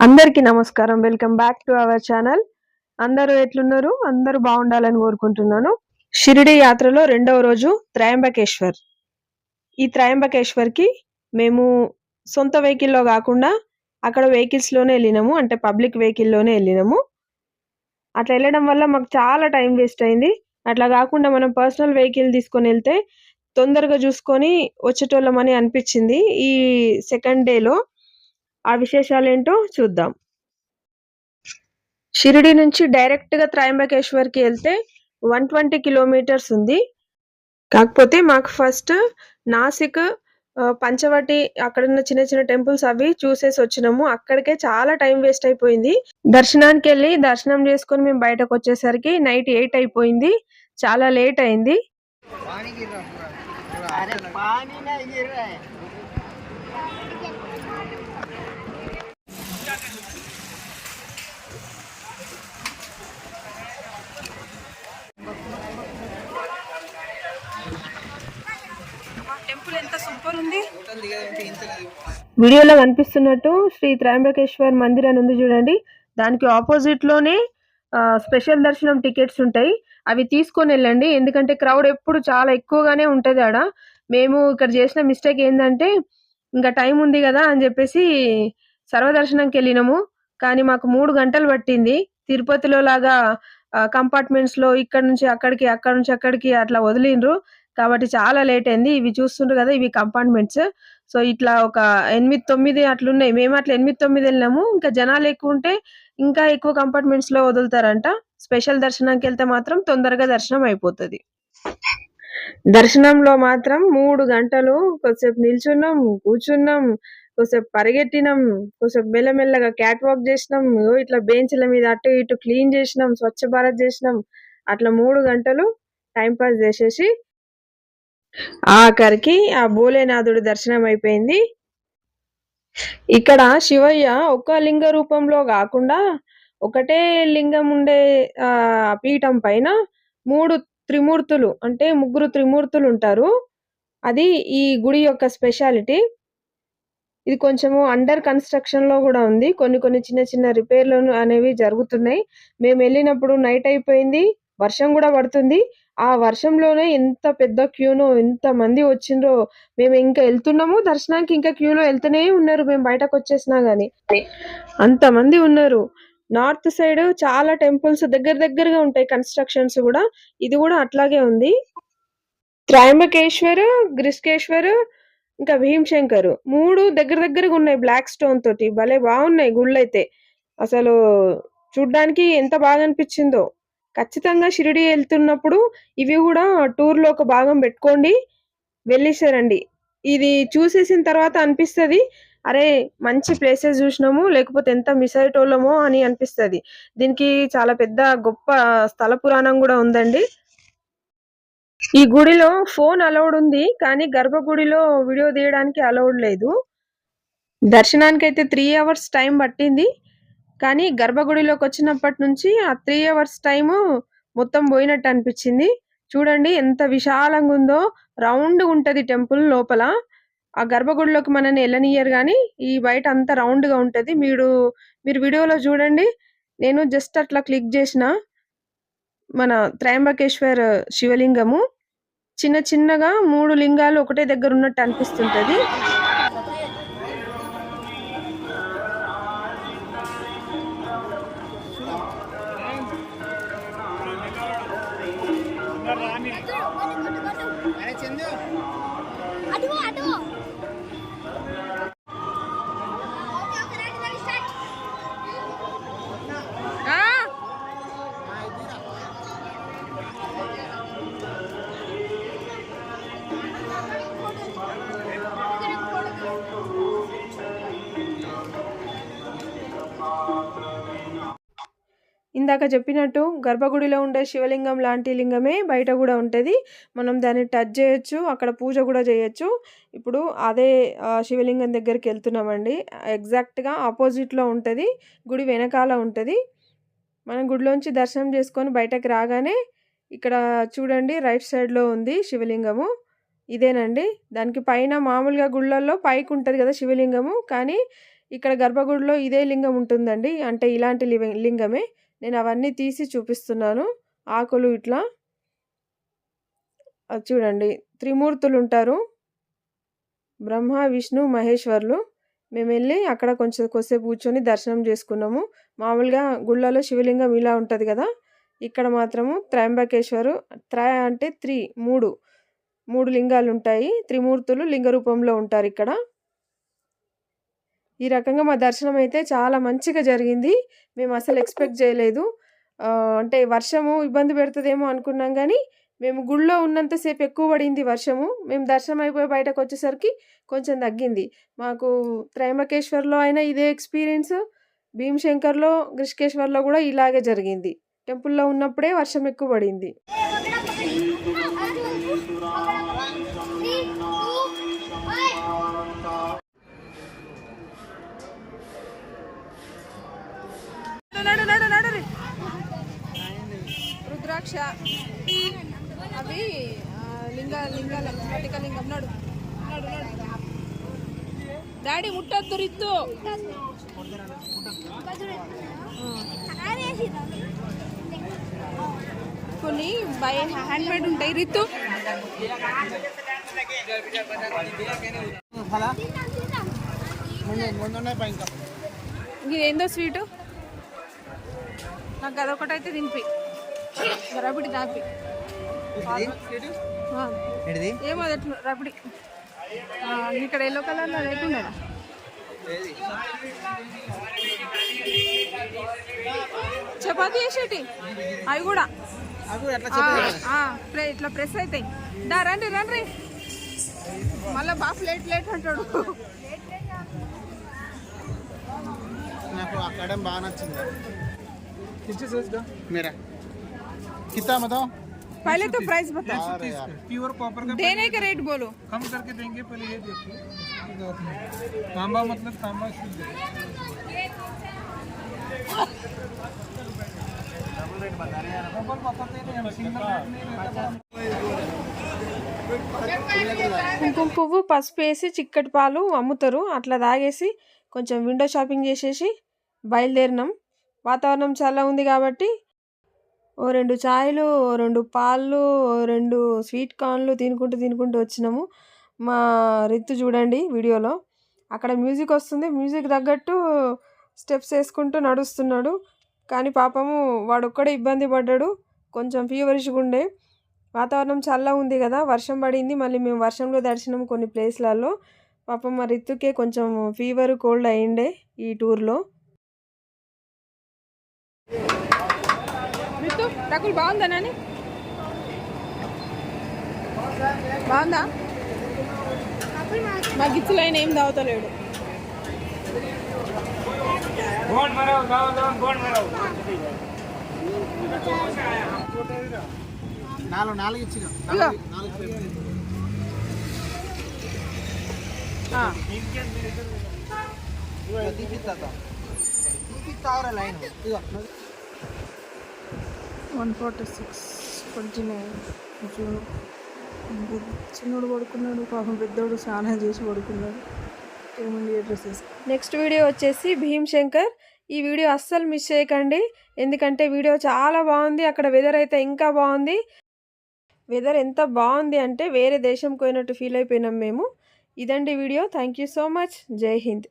అందరికీ నమస్కారం. Welcome back to our channel అందరూ ఎట్లున్నారు? అందరూ బాగుండాలని కోరుకుంటున్నాను. షిరిడి యాత్రలో రెండవ రోజు త్రయంబకేశ్వర్. ఈ త్రయంబకేశ్వర్కి మేము సొంత వెహికల్లో కాకుండా అక్కడ వెహికల్స్లోనే వెళ్ళినాము. అంటే పబ్లిక్ వెహికల్లోనే వెళ్ళినాము. అట్లా వెళ్ళడం వల్ల మాకు చాలా టైం వేస్ట్ అయింది. అట్లా కాకుండా మనం పర్సనల్ వెహికల్ తీసుకొని వెళ్తే తొందరగా చూసుకొని వచ్చేటోళ్ళమని అనిపించింది. ఈ సెకండ్ డేలో ఆ విశేషాలు ఏంటో చూద్దాం. షిరిడి నుంచి డైరెక్ట్గా త్రయంబకేశ్వర్కి వెళ్తే వన్ ట్వంటీ కిలోమీటర్స్ ఉంది. కాకపోతే మాకు ఫస్ట్ నాసిక్ పంచవటి అక్కడ ఉన్న చిన్న చిన్న టెంపుల్స్ అవి చూసేసి వచ్చినాము. అక్కడికే చాలా టైం వేస్ట్ అయిపోయింది. దర్శనానికి వెళ్ళి దర్శనం చేసుకొని మేము బయటకు వచ్చేసరికి నైట్ ఎయిట్ అయిపోయింది. చాలా లేట్ అయింది. వీడియోలో కనిపిస్తున్నట్టు శ్రీ త్రయంబకేశ్వర్ మందిర్ అని ఉంది చూడండి. దానికి ఆపోజిట్లోనే స్పెషల్ దర్శనం టికెట్స్ ఉంటాయి. అవి తీసుకొని వెళ్ళండి. ఎందుకంటే క్రౌడ్ ఎప్పుడు చాలా ఎక్కువగానే ఉంటుంది ఆడ. మేము ఇక్కడ చేసిన మిస్టేక్ ఏంటంటే ఇంకా టైం ఉంది కదా అని చెప్పేసి సర్వదర్శనంకి వెళ్ళినాము కానీ మాకు మూడు గంటలు పట్టింది. తిరుపతిలో లాగా కంపార్ట్మెంట్స్లో ఇక్కడ నుంచి అక్కడికి అక్కడ నుంచి అక్కడికి అట్లా వదిలిండ్రు. కాబట్టి చాలా లేట్ అయింది. ఇవి చూస్తుండ్రు కదా ఇవి కంపార్ట్మెంట్స్. సో ఇట్లా ఒక ఎనిమిది తొమ్మిది అట్లున్నాయి. మేము అట్లా ఎనిమిది తొమ్మిది వెళ్ళినాము. ఇంకా జనాలు ఎక్కువ ఉంటే ఇంకా ఎక్కువ కంపార్ట్మెంట్స్లో వదులుతారంట. స్పెషల్ దర్శనానికి వెళ్తే మాత్రం తొందరగా దర్శనం అయిపోతది. దర్శనంలో మాత్రం మూడు గంటలు కొద్దిసేపు నిల్చున్నాం కూర్చున్నాం కొద్దిసేపు పరిగెట్టినాం కొద్దిసేపు మెల్లమెల్లగా క్యాట్ వాక్ చేసినాం ఇట్లా బెంచ్ల మీద అటు ఇటు క్లీన్ చేసినాం స్వచ్ఛ భారత్ చేసినాం. అట్లా మూడు గంటలు టైం పాస్ చేసేసి ఆఖరికి ఆ భోలేనాథుడి దర్శనం అయిపోయింది. ఇక్కడ శివయ్య ఒక్క లింగ రూపంలో కాకుండా ఒకటే లింగం ఉండే ఆ పీఠం పైన మూడు త్రిమూర్తులు అంటే ముగ్గురు త్రిమూర్తులు ఉంటారు. అది ఈ గుడి యొక్క స్పెషాలిటీ. ఇది కొంచెము అండర్ కన్స్ట్రక్షన్లో కూడా ఉంది. కొన్ని కొన్ని చిన్న చిన్న రిపేర్లు అనేవి జరుగుతున్నాయి. మేము వెళ్ళినప్పుడు నైట్ అయిపోయింది. వర్షం కూడా పడుతుంది. ఆ వర్షంలోనే ఎంత పెద్ద క్యూనో ఎంత మంది వచ్చిండ్రో మేము ఇంకా వెళ్తున్నాము. దర్శనానికి ఇంకా క్యూలో వెళ్తూనే ఉన్నారు. మేము బయటకు వచ్చేసినా గానీ. అంత మంది ఉన్నారు. నార్త్ సైడ్ చాలా టెంపుల్స్ దగ్గర దగ్గరగా ఉంటాయి కన్స్ట్రక్షన్స్ కూడా. ఇది కూడా అట్లాగే ఉంది. త్రయంబకేశ్వర్ గ్రిస్కేశ్వర్ ఇంకా భీమశంకర్ మూడు దగ్గర దగ్గరగా ఉన్నాయి బ్లాక్ స్టోన్ తోటి. భలే బాగున్నాయి గుళ్ళు అయితే అసలు చూడ్డానికి ఎంత బాగా అనిపించిందో. ఖచ్చితంగా షిరిడి వెళ్తున్నప్పుడు ఇవి కూడా టూర్లో ఒక భాగం పెట్టుకోండి వెళ్ళేసారండి. ఇది చూసేసిన తర్వాత అనిపిస్తది అరే మంచి ప్లేసెస్ చూసినాము లేకపోతే ఎంత మిస్ అయ్యేటోళ్ళమో అని అనిపిస్తది. దీనికి చాలా పెద్ద గొప్ప స్థల పురాణం కూడా ఉందండి. ఈ గుడిలో ఫోన్ అలౌడ్ ఉంది కానీ గర్భగుడిలో వీడియో తీయడానికి అలౌడ్ లేదు. దర్శనానికి అయితే త్రీ అవర్స్ టైం పట్టింది. కానీ గర్భగుడిలోకి వచ్చినప్పటి నుంచి ఆ త్రీ అవర్స్ టైము మొత్తం పోయినట్టు అనిపించింది. చూడండి ఎంత విశాలంగా ఉందో రౌండ్ ఉంటది టెంపుల్ లోపల. ఆ గర్భగుడిలోకి మనల్ని వెళ్ళనియరు కానీ ఈ బయట అంతా రౌండ్గా ఉంటది. మీరు మీరు వీడియోలో చూడండి. నేను జస్ట్ అట్లా క్లిక్ చేసిన మన త్రయంబకేశ్వర్ శివలింగము. చిన్న చిన్నగా మూడు లింగాలు ఒకటే దగ్గర ఉన్నట్టు అనిపిస్తుంటుంది. ఇందాక చెప్పినట్టు గర్భగుడిలో ఉండే శివలింగం లాంటి లింగమే బయట కూడా ఉంటుంది. మనం దాన్ని టచ్ చేయొచ్చు అక్కడ పూజ కూడా చేయొచ్చు. ఇప్పుడు అదే శివలింగం దగ్గరికి వెళ్తున్నామండి. ఎగ్జాక్ట్గా ఆపోజిట్లో ఉంటుంది గుడి వెనకాల ఉంటుంది. మనం గుడిలోంచి దర్శనం చేసుకొని బయటకు రాగానే ఇక్కడ చూడండి రైట్ సైడ్లో ఉంది శివలింగము. ఇదేనండి. దానికి పైన మామూలుగా గుళ్ళల్లో పైకి ఉంటుంది కదా శివలింగము కానీ ఇక్కడ గర్భగుడిలో ఇదే లింగం ఉంటుందండి. అంటే ఇలాంటి లింగమే. నేను అవన్నీ తీసి చూపిస్తున్నాను. ఆకులు ఇట్లా. చూడండి. త్రిమూర్తులు ఉంటారు బ్రహ్మ విష్ణు మహేశ్వర్లు. మేము వెళ్ళి అక్కడ కొంచెం కొద్దిసేపు కూర్చొని దర్శనం చేసుకున్నాము. మామూలుగా గుళ్ళలో శివలింగం ఇలా ఉంటుంది కదా. ఇక్కడ మాత్రము త్రయంబకేశ్వరు త్రయ అంటే త్రీ మూడు. మూడు లింగాలు ఉంటాయి త్రిమూర్తులు లింగ రూపంలో ఉంటారు ఇక్కడ. ఈ రకంగా మా దర్శనం అయితే చాలా మంచిగా జరిగింది. మేము అసలు ఎక్స్పెక్ట్ చేయలేదు. అంటే వర్షము ఇబ్బంది పెడుతుందేమో అనుకున్నాం కానీ మేము గుళ్ళో ఉన్నంతసేపు ఎక్కువ పడింది వర్షము. మేము దర్శనం అయిపోయి బయటకు వచ్చేసరికి కొంచెం తగ్గింది. మాకు త్రయంబకేశ్వర్లో అయినా ఇదే ఎక్స్పీరియన్స్ భీమశంకర్లో గ్రిష్కేశ్వర్లో కూడా ఇలాగే జరిగింది. టెంపుల్లో ఉన్నప్పుడే వర్షం ఎక్కువ పడింది. దీక్ష అవి ఆ, లింగ లింగాల స్ఫటిక లింగం నడు. నడు నడు డాడీ ముట్టద్దు రిద్దు కొన్ని బై హ్యాండ్ మేడ్ ఉంటాయి రిత్తు. ఫలా ఇది ఏందో స్వీటు? నాకు అదొకటైతే తినిపి. రబిడి దాపి. ఏమో అది ఎట్లా రబడి. ఇక్కడ ఎల్లో కలర్లో లేకుండా చపాతీ చేసేటి? అవి కూడా. ఇట్లా ప్రెస్ అవుతాయి దా రండి రండి. మళ్ళా బాగా ప్లేట్ ప్లేట్ అంటాడు. నాకు అక్కడ బాగా నచ్చింది. मेरा कितना बताओ पहले तो प्राइस बता अरे यार प्योर कॉपर का देने का रेट बोलो कम करके देंगे पहले ये देखिए ये बात नहीं। तांबा मतलब तांबा शुद्ध है डबल कॉपर दे रहे हैं हम सिंगल रेट नहीं रहता కుంకుమ పువ్వు పసుపు వేసి చిక్కటి పాలు అమ్ముతారు అట్లా తాగేసి కొంచెం విండో షాపింగ్ చేసేసి బయలుదేరినాం వాతావరణం చాలా ఉంది కాబట్టి ఓ రెండు చాయ్లు ఓ రెండు పాలు ఓ రెండు స్వీట్ కార్న్లు తినుకుంటూ తినుకుంటూ వచ్చినాము. మా రిత్తు చూడండి వీడియోలో. అక్కడ మ్యూజిక్ వస్తుంది. మ్యూజిక్ తగ్గట్టు స్టెప్స్ వేసుకుంటూ నడుస్తున్నాడు. కానీ పాపము వాడు ఒక్కడే ఇబ్బంది పడ్డాడు. కొంచెం ఫీవరిష్గా ఉండే. వాతావరణం చల్ల ఉంది కదా. వర్షం పడింది. మళ్ళీ మేము వర్షంలో దర్శనం కొన్ని ప్లేస్లలో. పాపం మా రిత్తుకే కొంచెం ఫీవర్ కోల్డ్ అయిండే ఈ టూర్లో. రకుల్ బాగుందా నాని? బాగుందా? మా గిచ్చులు అయినా ఏం తాగుతలేడు నాలుగు నాలుగు ఇచ్చిన. నాలుగు line. One forty six twenty nine June చిన్నోడు పడుకున్నాడు పాపం పెద్దోడు స్నానం చేసి పడుకున్నాడు. ఏముంది డ్రెస్ నెక్స్ట్ వీడియో వచ్చేసి భీమ్శంకర్. ఈ వీడియో అస్సలు మిస్ చేయకండి. ఎందుకంటే వీడియో చాలా బాగుంది. అక్కడ వెదర్ అయితే ఇంకా బాగుంది. వెదర్ ఎంత బాగుంది అంటే వేరే దేశం పోయినట్టు ఫీల్ అయిపోయినాం మేము. ఇదండి video. Thank you so much Jai Hind.